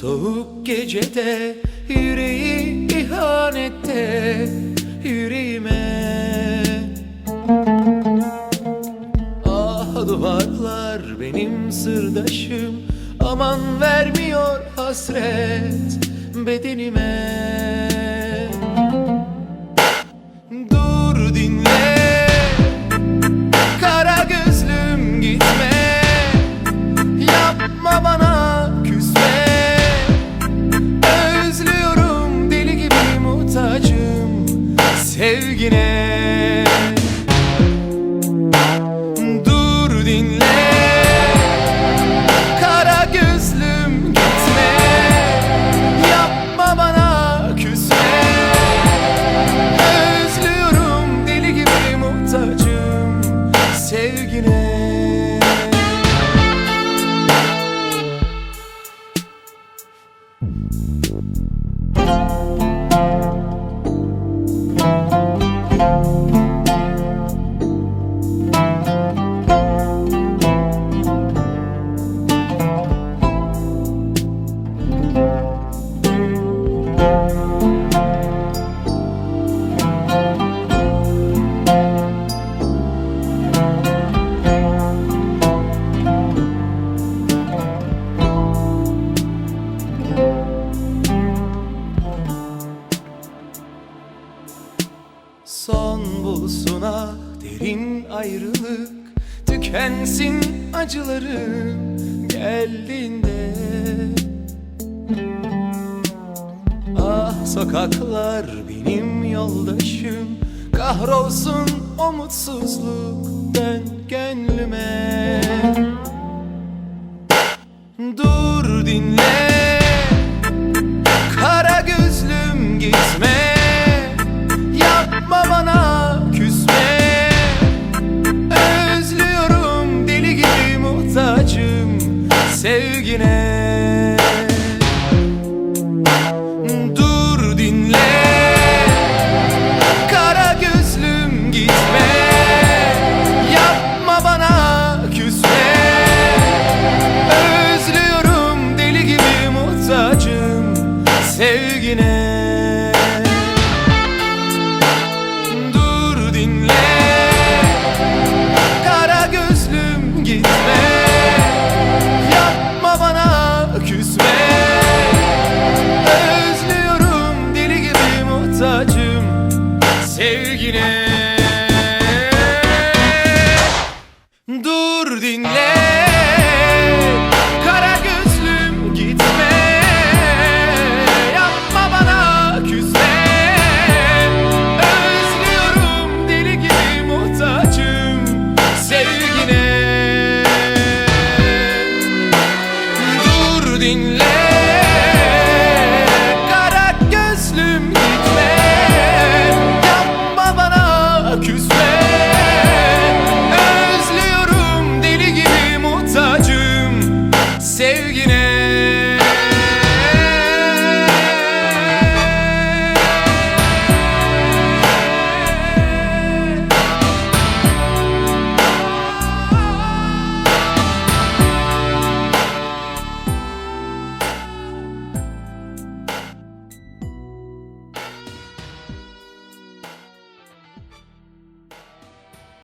ihanette Yüreği ihanette Yüreğime. Ah duvarlar benim sırdaşım Aman vermiyor hasret bedenime Sevgine. Dur dinle. Kara gözlüm gitme. Yapma bana küsme. Özlüyorum deli gibi muhtacım Sevgine Son bulsun ah derin ayrılık. Tükensin acılarım geldiğinde. Ah sokaklar benim yoldaşım. Kahrolsun o mutsuzluk dön gönlüme